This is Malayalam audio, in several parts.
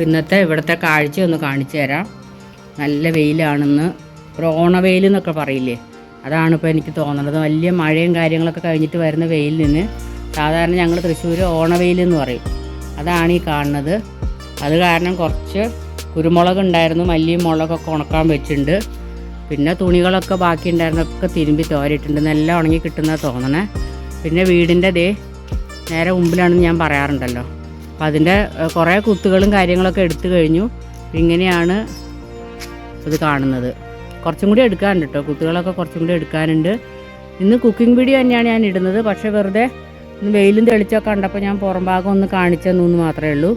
അപ്പോൾ ഇന്നത്തെ ഇവിടുത്തെ കാഴ്ച ഒന്ന് കാണിച്ചു തരാം. നല്ല വെയിലാണെന്ന്. ഒരു ഓണവെയിൽ എന്നൊക്കെ പറയില്ലേ? അതാണ് ഇപ്പോൾ എനിക്ക് തോന്നുന്നത് വലിയ മഴയും കാര്യങ്ങളൊക്കെ കഴിഞ്ഞിട്ട് വരുന്ന വെയിൽ നിന്ന് സാധാരണ ഞങ്ങൾ തൃശ്ശൂർ ഓണവെയിൽ എന്ന് പറയും. അതാണ് ഈ കാണുന്നത്. അത് കാരണം കുറച്ച് കുരുമുളക് ഉണ്ടായിരുന്നു. മല്ലിയും മുളകൊക്കെ ഉണക്കാൻ വെച്ചിട്ടുണ്ട്. പിന്നെ തുണികളൊക്കെ ബാക്കി ഉണ്ടായിരുന്നൊക്കെ തിരുമ്പി തോരിയിട്ടുണ്ട്. നല്ല ഉണങ്ങി കിട്ടുന്ന തോന്നണേ. പിന്നെ വീടിന്റെ ദേ നേരെ മുമ്പിലാണെന്ന് ഞാൻ പറയാറുണ്ടല്ലോ. അപ്പം അതിന്റെ കുറേ കുത്തുകളും കാര്യങ്ങളൊക്കെ എടുത്തു കഴിഞ്ഞു. ഇങ്ങനെയാണ് ഇത് കാണുന്നത്. കുറച്ചും കൂടി എടുക്കാനുണ്ട് കേട്ടോ കുത്തുകളൊക്കെ കുറച്ചും കൂടി എടുക്കാനുണ്ട്. ഇന്ന് കുക്കിംഗ് വീഡിയോ തന്നെയാണ് ഞാൻ ഇടുന്നത്. പക്ഷേ വെറുതെ ഇന്ന് വെയിലും തെളിച്ചൊക്കെ കണ്ടപ്പോൾ ഞാൻ പുറം ഭാഗം ഒന്ന് കാണിച്ചെന്നു മാത്രമേ ഉള്ളൂ.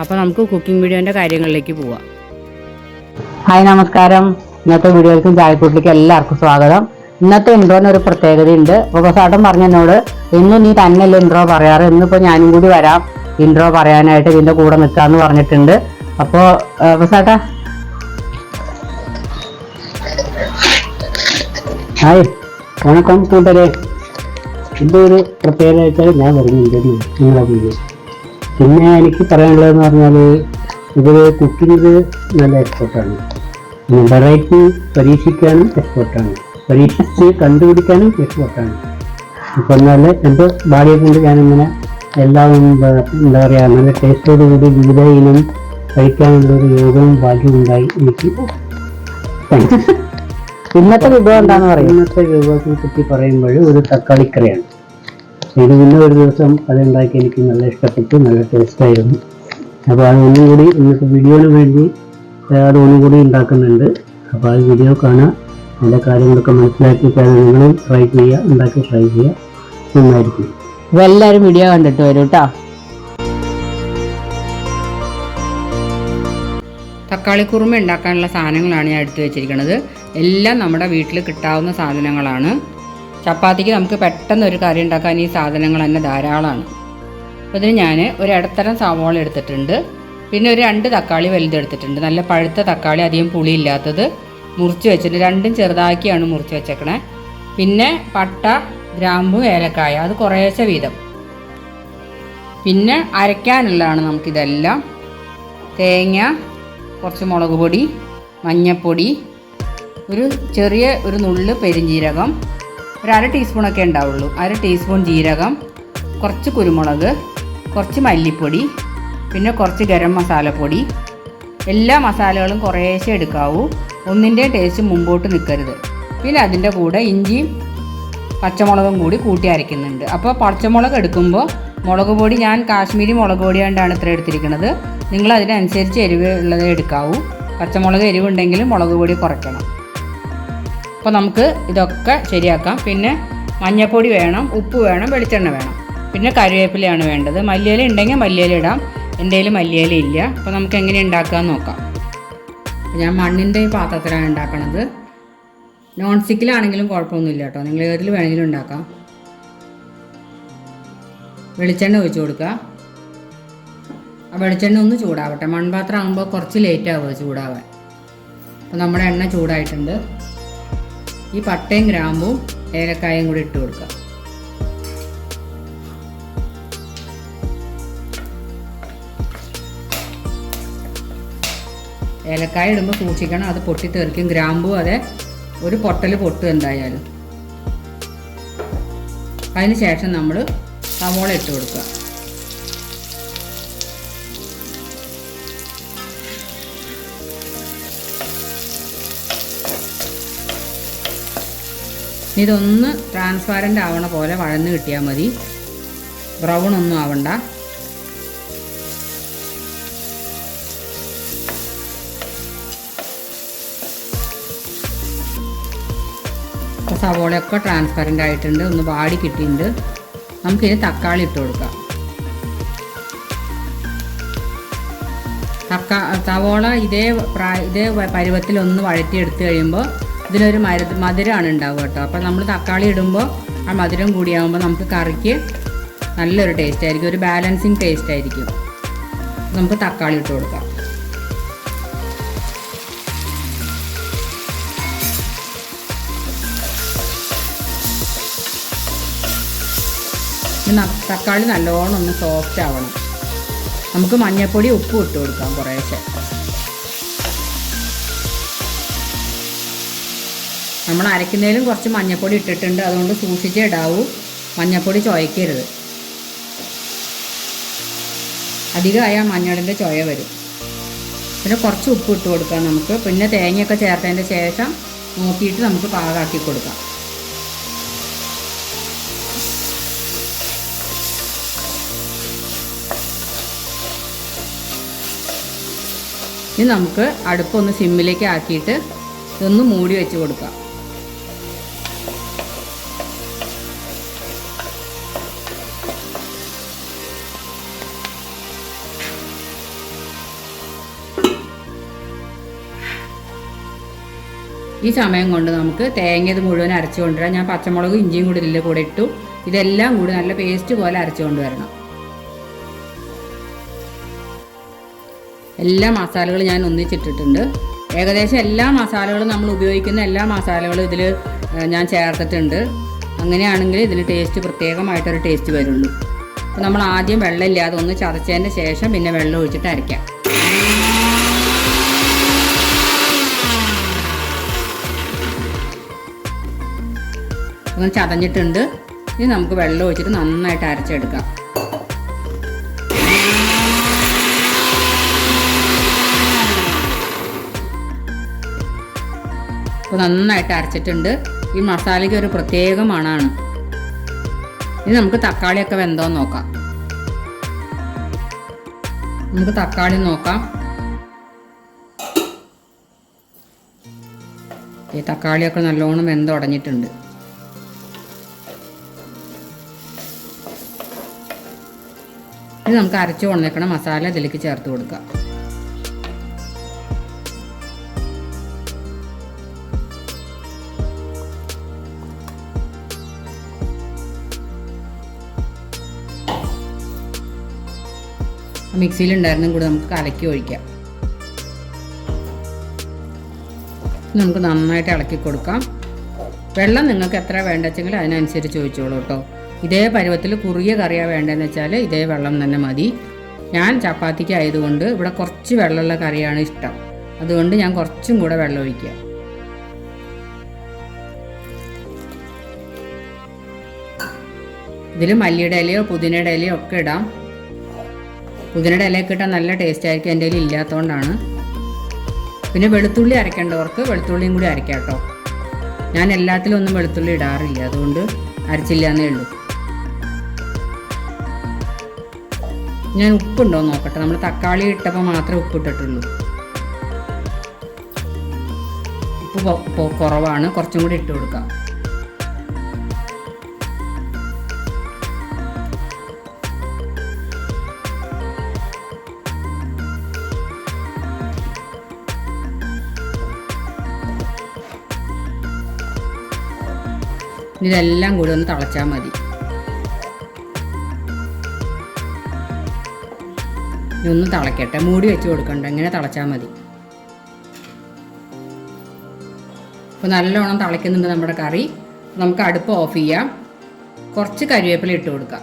അപ്പോൾ നമുക്ക് കുക്കിംഗ് വീഡിയോന്റെ കാര്യങ്ങളിലേക്ക് പോവാം. ഹായ് നമസ്കാരം. ഇന്നത്തെ വീഡിയോയ്ക്കും ചായക്കൂട്ടിലേക്ക് എല്ലാവർക്കും സ്വാഗതം. ഇന്നത്തെ ഇൻട്രോന് ഒരു പ്രത്യേകതയുണ്ട്. ഉപസാട്ടം പറഞ്ഞ ഇന്നും നീ തന്നെയല്ലേ ഇൻട്രോ പറയാറ്? ഇന്നിപ്പോൾ ഞാനും കൂടി വരാം. ഇൻട്രോ പറയാനായിട്ട് നിന്റെ കൂടെ നിൽക്കാന്ന് പറഞ്ഞിട്ടുണ്ട്. അപ്പോൾ ബസാട്ടാ ഹായ്. വണക്കം കൂട്ടരെ. എന്റെ ഒരു പ്രത്യേകത വെച്ചാൽ ഞാൻ വരുന്നുണ്ട് നിങ്ങളെ വീഡിയോ പിന്നെ എനിക്ക് പറയാനുള്ളതെന്ന് പറഞ്ഞാൽ ഇതിൽ കുക്കിംഗ് നല്ല എക്സ്പെർട്ടാണ്. വെറൈറ്റി പരീക്ഷിക്കാനും എക്സ്പെർട്ടാണ്. പരീക്ഷിച്ച് കണ്ടുപിടിക്കാനും എക്സ്പെർട്ടാണ്. ഇപ്പം എന്നാൽ എന്റെ ഭാര്യയെ കൊണ്ട് ഞാനിങ്ങനെ എല്ലാം എന്താ പറയുക നല്ല ടേസ്റ്റോടുകൂടി വിവിധ ഇനം കഴിക്കാനുള്ളൊരു യോഗവും ഭാഗ്യവും ഉണ്ടായി എനിക്ക്. ഇന്നത്തെ വിഭവം എന്താണെന്ന് പറയും? ഇന്നത്തെ വിഭവത്തിനെ പറ്റി പറയുമ്പോൾ ഒരു തക്കാളിക്കറിയാണ് ഇത് പിന്നെ ഒരു ദിവസം അത് ഉണ്ടാക്കി എനിക്ക് നല്ല ഇഷ്ടപ്പെട്ടു നല്ല ടേസ്റ്റായിരുന്നു അപ്പോൾ അത് ഒന്നും കൂടി ഇന്നത്തെ വീഡിയോന് വേണ്ടി ഒന്നും കൂടി ഉണ്ടാക്കുന്നുണ്ട്. അപ്പോൾ ആ വീഡിയോ കാണുക അതിന്റെ കാര്യങ്ങളൊക്കെ മനസ്സിലാക്കി നിങ്ങളും ട്രൈ ചെയ്യുക ഉണ്ടാക്കി ട്രൈ ചെയ്യുക. നന്നായിരിക്കും. എല്ലാവരും വീഡിയോ കണ്ടിട്ട് വരും കേട്ടോ തക്കാളി കുറുമ ഉണ്ടാക്കാനുള്ള സാധനങ്ങളാണ് ഞാൻ എടുത്തു വെച്ചിരിക്കുന്നത് എല്ലാം നമ്മുടെ വീട്ടിൽ കിട്ടാവുന്ന സാധനങ്ങളാണ്. ചപ്പാത്തിക്ക് നമുക്ക് പെട്ടെന്ന് ഒരു കറി ഉണ്ടാക്കാൻ ഈ സാധനങ്ങൾ തന്നെ ധാരാളമാണ് അപ്പോൾ ഇതിന് ഞാൻ ഒരു ഇടത്തരം സവോള എടുത്തിട്ടുണ്ട്. പിന്നെ ഒരു രണ്ട് തക്കാളി വലുതെടുത്തിട്ടുണ്ട് നല്ല പഴുത്ത തക്കാളി അധികം പുളിയില്ലാത്തത് മുറിച്ച് വെച്ചിട്ടുണ്ട്. രണ്ടും ചെറുതാക്കിയാണ് മുറിച്ച് വെച്ചേക്കണേ. പിന്നെ പട്ട ഗ്രാമ്പു ഏലക്കായ അത് കുറേശ്ശെ വീതം. പിന്നെ അരയ്ക്കാനുള്ളതാണ് നമുക്കിതെല്ലാം. തേങ്ങ കുറച്ച് മുളക് പൊടി മഞ്ഞൾപ്പൊടി ഒരു ചെറിയ ഒരു നുള്ള് പെരിഞ്ജീരകം ഒരു അര ടീസ്പൂണൊക്കെ ഉണ്ടാവുള്ളൂ. അര ടീസ്പൂൺ ജീരകം കുറച്ച് കുരുമുളക് കുറച്ച് മല്ലിപ്പൊടി പിന്നെ കുറച്ച് ഗരം മസാലപ്പൊടി. എല്ലാ മസാലകളും കുറേശ്ശെ എടുക്കാവൂ. ഒന്നിന്റെ ടേസ്റ്റ് മുമ്പോട്ട് നിൽക്കരുത്. പിന്നെ അതിന്റെ കൂടെ ഇഞ്ചിയും പച്ചമുളകും കൂടി കൂട്ടി അരയ്ക്കുന്നുണ്ട് അപ്പോൾ പച്ചമുളക് എടുക്കുമ്പോൾ മുളക് പൊടി ഞാൻ കാശ്മീരി മുളക് പൊടി കൊണ്ടാണ് ഇത്ര എടുത്തിരിക്കുന്നത്. നിങ്ങൾ അതിനനുസരിച്ച് എരിവ് ഉള്ളതേ എടുക്കാവൂ. പച്ചമുളക് എരിവുണ്ടെങ്കിൽ മുളക് പൊടി കുറയ്ക്കണം. അപ്പോൾ നമുക്ക് ഇതൊക്കെ ശരിയാക്കാം. പിന്നെ മഞ്ഞൾപ്പൊടി വേണം ഉപ്പ് വേണം വെളിച്ചെണ്ണ വേണം. പിന്നെ കറിവേപ്പിലയാണ് വേണ്ടത്. മല്ലിയില ഉണ്ടെങ്കിൽ മല്ലിയില ഇടാം. എന്റെ കയ്യിൽ മല്ലിയില ഇല്ല. അപ്പോൾ നമുക്ക് എങ്ങനെ ഉണ്ടാക്കാമെന്ന് നോക്കാം. ഞാൻ മണ്ണിന്റെ പാത്രത്തിലാണ് ഉണ്ടാക്കണത്. നോൺ സ്റ്റിക്കിലാണെങ്കിലും കുഴപ്പമൊന്നുമില്ല കേട്ടോ നിങ്ങൾ ഏതിൽ വേണമെങ്കിലും ഉണ്ടാക്കാം. വെളിച്ചെണ്ണ ഒഴിച്ചു കൊടുക്കുക. ആ വെളിച്ചെണ്ണ ഒന്ന് ചൂടാവട്ടെ. മൺപാത്രം ആകുമ്പോൾ കുറച്ച് ലേറ്റ് ആവുക ചൂടാവാൻ. അപ്പോൾ നമ്മുടെ എണ്ണ ചൂടായിട്ടുണ്ട്. ഈ പട്ടയും ഗ്രാമ്പും ഏലക്കായും കൂടി ഇട്ട് കൊടുക്കുക. ഏലക്കായ ഇടുമ്പോൾ സൂക്ഷിക്കണം. അത് പൊട്ടിത്തെറിക്കും. ഗ്രാമ്പും അതെ ഒരു പൊട്ടൽ പൊട്ടും എന്തായാലും. അതിന് ശേഷം നമ്മൾ സവോള ഇട്ട് കൊടുക്കുക. ഇതൊന്ന് ട്രാൻസ്പാരന്റ് ആവണ പോലെ വഴന്ന് കിട്ടിയാൽ മതി. ബ്രൗൺ ഒന്നും ആവണ്ട. ഇപ്പോൾ സവോളയൊക്കെ ട്രാൻസ്പെറന്റ് ആയിട്ടുണ്ട് ഒന്ന് വാടി കിട്ടിയിട്ടുണ്ട്. നമുക്കിനി തക്കാളി ഇട്ട് കൊടുക്കാം. തക്കാ സവോള ഇതേ പ്രായ ഇതേ പരുവത്തിൽ ഒന്ന് വഴറ്റി എടുത്തു കഴിയുമ്പോൾ ഇതിനൊരു മര മധുരമാണ് ഉണ്ടാവുക കേട്ടോ. അപ്പോൾ നമ്മൾ തക്കാളി ഇടുമ്പോൾ ആ മധുരം കൂടിയാകുമ്പോൾ നമുക്ക് കറിക്ക് നല്ലൊരു ടേസ്റ്റ് ആയിരിക്കും. ഒരു ബാലൻസിങ് ടേസ്റ്റ് ആയിരിക്കും. നമുക്ക് തക്കാളി ഇട്ട് കൊടുക്കാം. തക്കാളി നല്ലോണം ഒന്ന് സോഫ്റ്റ് ആവണം. നമുക്ക് മഞ്ഞൾപ്പൊടി ഉപ്പും ഇട്ട് കൊടുക്കാം കുറേശ്ശെ. നമ്മൾ അരയ്ക്കുന്നതിലും കുറച്ച് മഞ്ഞൾപ്പൊടി ഇട്ടിട്ടുണ്ട്. അതുകൊണ്ട് സൂക്ഷിച്ചേ ഇടാവൂ. മഞ്ഞൾപ്പൊടി ചുവയ്ക്കരുത് അധികമായാൽ മഞ്ഞളിന്റെ ചുയ വരും. പിന്നെ കുറച്ച് ഉപ്പ് ഇട്ട് കൊടുക്കാം നമുക്ക്. പിന്നെ തേങ്ങയൊക്കെ ചേർത്തതിന്റെ ശേഷം നോക്കിയിട്ട് നമുക്ക് പാകാക്കി കൊടുക്കാം. ഇനി നമുക്ക് അടുപ്പൊന്ന് സിമ്മിലേക്ക് ആക്കിയിട്ട് ഇതൊന്ന് മൂടി വെച്ച് കൊടുക്കാം. ഈ സമയം കൊണ്ട് നമുക്ക് തേങ്ങ ഇത് മുഴുവൻ അരച്ചു കൊണ്ടുവരാം. ഞാൻ പച്ചമുളകും ഇഞ്ചിയും കൂടി ഇതിന്റെ കൂടെ ഇട്ടു. ഇതെല്ലാം കൂടി നല്ല പേസ്റ്റ് പോലെ അരച്ചുകൊണ്ട് കൊണ്ടുവരണം. എല്ലാ മസാലകളും ഞാൻ ഒന്നിച്ചിട്ടിട്ടുണ്ട്. ഏകദേശം എല്ലാ മസാലകളും നമ്മൾ ഉപയോഗിക്കുന്ന എല്ലാ മസാലകളും ഇതിൽ ഞാൻ ചേർത്തിട്ടുണ്ട്. അങ്ങനെയാണെങ്കിൽ ഇതിന് ടേസ്റ്റ് പ്രത്യേകമായിട്ടൊരു ടേസ്റ്റ് വരുള്ളൂ. അപ്പോൾ നമ്മൾ ആദ്യം വെള്ളമില്ലാതെ ഒന്ന് ചതച്ചതിന്റെ ശേഷം പിന്നെ വെള്ളം ഒഴിച്ചിട്ട് അരയ്ക്കാം. ഒന്ന് ചതഞ്ഞിട്ടുണ്ട്. ഇനി നമുക്ക് വെള്ളം ഒഴിച്ചിട്ട് നന്നായിട്ട് അരച്ചെടുക്കാം. അപ്പോൾ നന്നായിട്ട് അരച്ചിട്ടുണ്ട്. ഈ മസാലയ്ക്ക് ഒരു പ്രത്യേക മണമാണ് ഇനി നമുക്ക് തക്കാളിയൊക്കെ വെന്തോ നോക്കാം. നമുക്ക് തക്കാളി നോക്കാം. ഈ തക്കാളിയൊക്കെ നല്ലോണം വെന്തുടഞ്ഞിട്ടുണ്ട് ഇനി നമുക്ക് അരച്ചു കൊണ്ടേക്കണ മസാല ഇതിലേക്ക് ചേർത്ത് കൊടുക്കാം. മിക്സിയിൽ ഉണ്ടായിരുന്നും കൂടി നമുക്ക് കലക്കി ഒഴിക്കാം. നമുക്ക് നന്നായിട്ട് ഇളക്കി കൊടുക്കാം. വെള്ളം നിങ്ങൾക്ക് എത്ര വേണ്ടെച്ചെങ്കിൽ അതിനനുസരിച്ച് ഒഴിച്ചോളൂ കേട്ടോ. ഇതേ പരുവത്തിൽ കുറിയ കറിയാണ് വേണ്ടതെന്ന് വെച്ചാൽ ഇതേ വെള്ളം തന്നെ മതി. ഞാൻ ചപ്പാത്തിക്ക് ആയതുകൊണ്ട് ഇവിടെ കുറച്ച് വെള്ളമുള്ള കറിയാണ് ഇഷ്ടം. അതുകൊണ്ട് ഞാൻ കുറച്ചും കൂടെ വെള്ളം ഒഴിക്കുക. ഇതിൽ മല്ലിയുടെ ഇലയോ പുതിനയുടെ ഇലയോ ഒക്കെ ഇടാം. പുതിനയുടെ ഇലയൊക്കെ ഇട്ടാൽ നല്ല ടേസ്റ്റ് ആയിരിക്കും. എന്റെ കയ്യിൽ ഇല്ലാത്തതുകൊണ്ടാണ് പിന്നെ വെളുത്തുള്ളി അരക്കേണ്ടവർക്ക് വെളുത്തുള്ളിയും കൂടി അരയ്ക്കാം കേട്ടോ. ഞാൻ എല്ലാത്തിലും ഒന്നും വെളുത്തുള്ളി ഇടാറില്ല. അതുകൊണ്ട് അരച്ചില്ല എന്നേ ഉള്ളൂ. ഞാൻ ഉപ്പുണ്ടോ നോക്കട്ടെ. നമ്മൾ തക്കാളി ഇട്ടപ്പോൾ മാത്രമേ ഉപ്പിട്ടിട്ടുള്ളൂ ഉപ്പ് കുറവാണ്. കുറച്ചും കൂടി ഇട്ട് കൊടുക്കാം. ഇതെല്ലാം കൂടി ഒന്ന് തിളച്ചാൽ മതി. ഒന്ന് തിളക്കട്ടെ. മൂടി വെച്ച് കൊടുക്കണ്ട. ഇങ്ങനെ തിളച്ചാൽ മതി. അപ്പോൾ നല്ലോണം തിളയ്ക്കുന്നുണ്ട് നമ്മുടെ കറി. നമുക്ക് അടുപ്പ് ഓഫ് ചെയ്യാം. കുറച്ച് കരിവേപ്പില ഇട്ട് കൊടുക്കാം.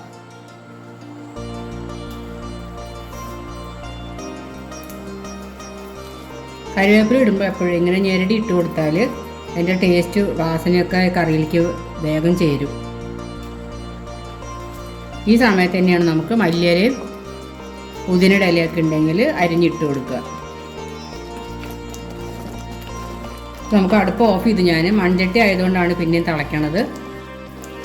കരിവേപ്പില ഇടുമ്പോൾ എപ്പോഴും ഇങ്ങനെ ഞെരടി ഇട്ട് കൊടുത്താൽ അതിന്റെ ടേസ്റ്റ് വാസനയൊക്കെ കറിയിലേക്ക് വേഗം ചേരും. ഈ സമയത്ത് തന്നെയാണ് നമുക്ക് മല്ലിയിലയും പുതിനയുടെ ഇലയൊക്കെ ഉണ്ടെങ്കിൽ അരിഞ്ഞിട്ട് കൊടുക്കുക. നമുക്ക് അടുപ്പ് ഓഫ് ചെയ്ത് ഞാൻ. മൺചട്ടി ആയതുകൊണ്ടാണ് പിന്നെയും തിളയ്ക്കണത്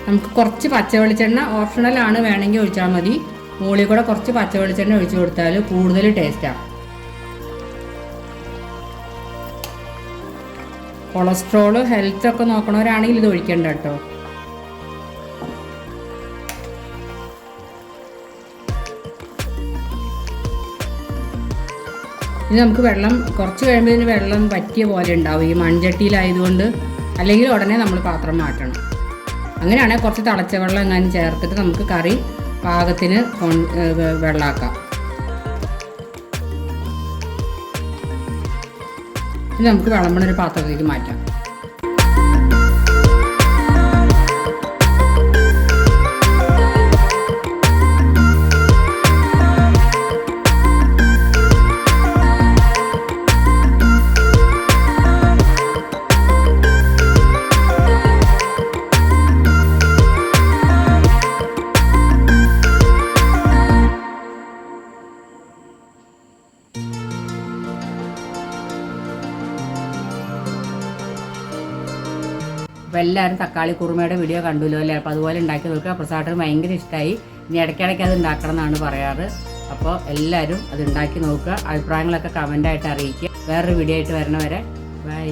നമുക്ക് കുറച്ച് പച്ച വെളിച്ചെണ്ണ ഓപ്ഷണലാണ് വേണമെങ്കിൽ ഒഴിച്ചാൽ മതി. മുകളിൽ കൂടെ കുറച്ച് പച്ച വെളിച്ചെണ്ണ ഒഴിച്ചു കൊടുത്താൽ കൂടുതൽ ടേസ്റ്റാണ് കൊളസ്ട്രോൾ ഹെൽത്ത് ഒക്കെ നോക്കണവരാണെങ്കിൽ ഇത് ഒഴിക്കേണ്ട കേട്ടോ. ഇനി നമുക്ക് വെള്ളം കുറച്ച് കഴിയുമ്പോൾ ഇതിന് വെള്ളം പറ്റിയ പോലെ ഉണ്ടാവും. ഈ മൺചട്ടിയിലായതുകൊണ്ട് അല്ലെങ്കിൽ ഉടനെ നമ്മൾ പാത്രം മാറ്റണം. അങ്ങനെയാണെങ്കിൽ കുറച്ച് തിളച്ച വെള്ളം എങ്ങാനും ചേർത്തിട്ട് നമുക്ക് കറി പാകത്തിന് വെള്ളമാക്കാം ഇനി നമുക്ക് വിളമ്പണ ഒരു പാത്രത്തിലേക്ക് മാറ്റാം. അപ്പോൾ എല്ലാവരും തക്കാളി കുറുമയുടെ വീഡിയോ കണ്ടുല്ലോ അല്ലേ? അപ്പോൾ അതുപോലെ ഉണ്ടാക്കി നോക്കുക. പ്രസാദത്തിന് ഭയങ്കര ഇഷ്ടമായി ഇനി ഇടയ്ക്കിടയ്ക്ക് അത് ഉണ്ടാക്കണം എന്നാണ് പറയാറ്. അപ്പോൾ എല്ലാവരും അത് ഉണ്ടാക്കി നോക്കുക. അഭിപ്രായങ്ങളൊക്കെ കമന്റായിട്ട് അറിയിക്കുക. വേറൊരു വീഡിയോ ആയിട്ട് വരണവരെ. ബൈ